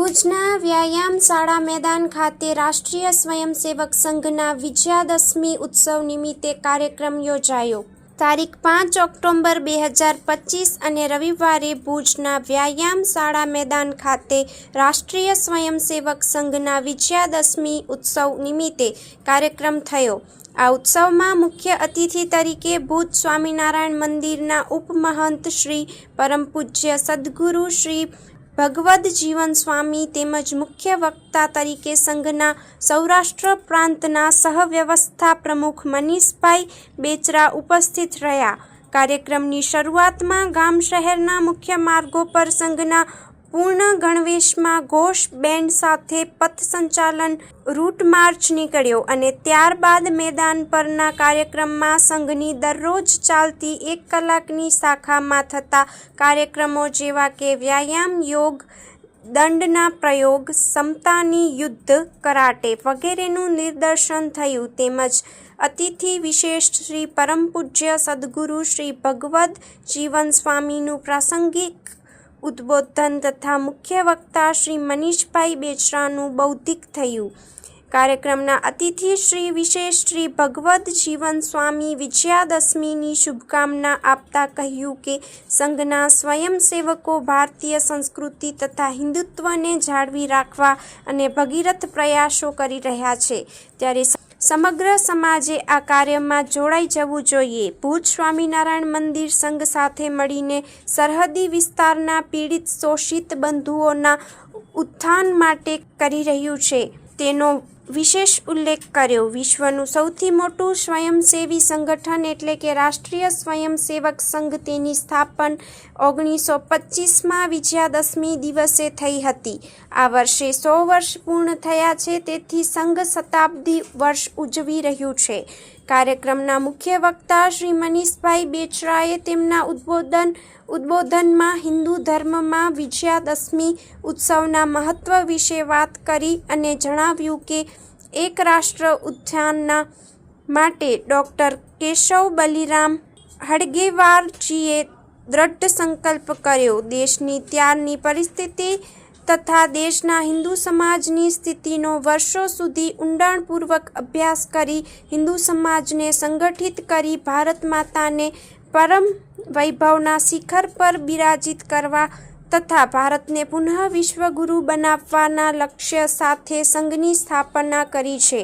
ભુજના વ્યાયામ શાળા મેદાન ખાતે રાષ્ટ્રીય સ્વયંસેવક સંઘના વિજયાદશમી ઉત્સવ નિમિત્તે કાર્યક્રમ યોજાયો. તારીખ પાંચ ઓક્ટોબર બે હજાર પચીસ અને રવિવારે ભુજના વ્યાયામ શાળા મેદાન ખાતે રાષ્ટ્રીય સ્વયંસેવક સંઘના વિજયાદશમી ઉત્સવ નિમિત્તે કાર્યક્રમ થયો. આ ઉત્સવમાં મુખ્ય અતિથિ તરીકે ભુજ સ્વામિનારાયણ મંદિરના ઉપમહંત શ્રી પરમ પૂજ્ય સદગુરુ શ્રી ભગવદ જીવન સ્વામી તેમજ મુખ્ય વક્તા તરીકે સંઘના સૌરાષ્ટ્ર પ્રાંતના સહવ્યવસ્થા પ્રમુખ મનીષભાઈ બેચરા ઉપસ્થિત રહ્યા. કાર્યક્રમની શરૂઆતમાં ગામ શહેરના મુખ્ય માર્ગો પર સંઘના પૂર્ણ ગણવેશમાં ઘોષ બેન્ડ સાથે પથ સંચાલન રૂટ માર્ચ નીકળ્યો અને ત્યારબાદ મેદાન પરના કાર્યક્રમમાં સંઘની દરરોજ ચાલતી એક કલાકની શાખામાં થતા કાર્યક્રમો જેવા કે વ્યાયામ, યોગ, દંડના પ્રયોગ, સમતાની યુદ્ધ, કરાટે વગેરેનું નિદર્શન થયું તેમજ અતિથિ વિશેષ શ્રી પરમ પૂજ્ય સદગુરુ શ્રી ભગવદ જીવન સ્વામીનું પ્રાસંગિક ઉદ્બોધન તથા મુખ્ય વક્તા શ્રી મનીષભાઈ બેચરાનું બૌદ્ધિક થયું. કાર્યક્રમના અતિથિ શ્રી વિશેષ શ્રી ભગવદ જીવન સ્વામી વિજયાદશમીની શુભકામના આપતા કહ્યું કે, સંઘના સ્વયંસેવકો ભારતીય સંસ્કૃતિ તથા હિન્દુત્વને જાળવી રાખવા અને ભગીરથ પ્રયાસો કરી રહ્યા છે. ત્યારે સમગ્ર સમાજે આ કાર્યમાં જોડાઈ જવું જોઈએ. ભુજ સ્વામિનારાયણ મંદિર સંઘ સાથે મળીને સરહદી વિસ્તારના પીડિત શોષિત બંધુઓના ઉત્થાન માટે કરી રહ્યું છે. તેનો વિશેષ ઉલ્લેખ કર્યો. વિશ્વનું સૌથી મોટું સ્વયંસેવી સંગઠન એટલે કે રાષ્ટ્રીય સ્વયંસેવક સંઘ તેની સ્થાપન ઓગણીસો પચીસમાં વિજયાદશમી દિવસે થઈ હતી. આ વર્ષે સો વર્ષ પૂર્ણ થયા છે, તેથી સંઘ શતાબ્દી વર્ષ ઉજવી રહ્યું છે. કાર્યક્રમના મુખ્ય વક્તા શ્રી મનીષભાઈ બેચરાએ તેમના ઉદ્બોધન ઉદ્બોધનમાં હિન્દુ ધર્મમાં વિજયાદશમી ઉત્સવના મહત્વ વિશે વાત કરી અને જણાવ્યું કે એક રાષ્ટ્ર ઉદ્યાનના માટે ડૉક્ટર કેશવ બલિરામ હડગેવારજીએ દ્રઢ સંકલ્પ કર્યો. દેશની ત્યારની પરિસ્થિતિ તથા દેશના હિન્દુ સમાજની સ્થિતિનો વર્ષો સુધી ઊંડાણપૂર્વક અભ્યાસ કરી હિન્દુ સમાજને સંગઠિત કરી ભારત માતાને પરમ વૈભવના શિખર પર બિરાજિત કરવા તથા ભારતને પુનઃ વિશ્વગુરુ બનાવવાના લક્ષ્ય સાથે સંઘની સ્થાપના કરી છે.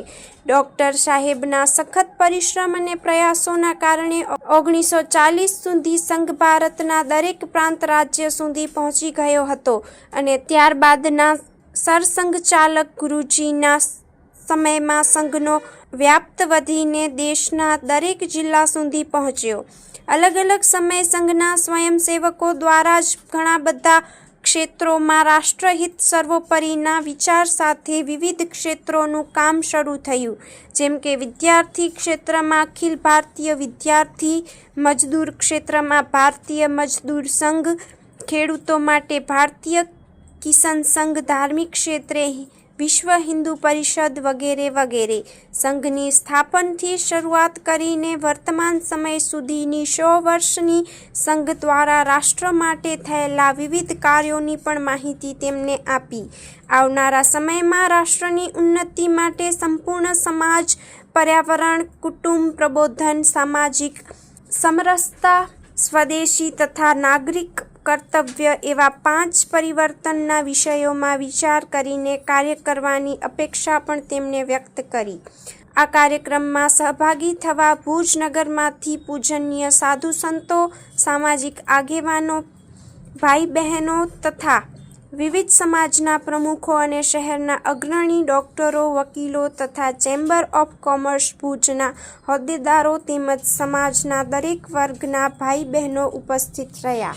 ડૉક્ટર સાહેબના સખત પરિશ્રમ અને પ્રયાસોના કારણે ઓગણીસો ચાલીસ સુધી સંઘ ભારતના દરેક પ્રાંત રાજ્ય સુધી પહોંચી ગયો હતો અને ત્યારબાદના સરસંઘચાલક ગુરુજીના સમયમાં સંઘનો વ્યાપ્ત વધીને દેશના દરેક જિલ્લા સુધી પહોંચ્યો. અલગ અલગ સમય સંઘના સ્વયંસેવકો દ્વારા જ ઘણા બધા ક્ષેત્રોમાં રાષ્ટ્રહિત સર્વોપરીના વિચાર સાથે વિવિધ ક્ષેત્રોનું કામ શરૂ થયું. જેમ કે વિદ્યાર્થી ક્ષેત્રમાં અખિલ ભારતીય વિદ્યાર્થી મજદૂર ક્ષેત્રમાં ભારતીય મજદૂર સંઘ, ખેડૂતો માટે ભારતીય કિસાન સંઘ ધાર્મિક ક્ષેત્રે વિશ્વ હિન્દુ પરિષદ વગેરે વગેરે. સંઘની સ્થાપનથી શરૂઆત કરીને વર્તમાન સમય સુધીની સો વર્ષની સંઘ દ્વારા રાષ્ટ્ર માટે થયેલા વિવિધ કાર્યોની પણ માહિતી તેમને આપી. આવનારા સમયમાં રાષ્ટ્રની ઉન્નતિ માટે સંપૂર્ણ સમાજ, પર્યાવરણ, કુટુંબ, પ્રબોધન, સામાજિક સમરસતા, સ્વદેશી તથા નાગરિક કર્તવ્ય એવા પાંચ પરિવર્તનના વિષયોમાં વિચાર કરીને કાર્ય કરવાની અપેક્ષા પણ તેમણે વ્યક્ત કરી. આ કાર્યક્રમમાં સહભાગી થવા ભુજ નગરમાંથી પૂજનીય સાધુ સંતો, સામાજિક આગેવાનો ભાઈ બહેનો તથા વિવિધ સમાજના પ્રમુખો અને શહેરના અગ્રણી ડોક્ટરો, વકીલો તથા ચેમ્બર ઓફ કોમર્સ ભુજના હોદ્દેદારો તેમજ સમાજના દરેક વર્ગના ભાઈ બહેનો ઉપસ્થિત રહ્યા.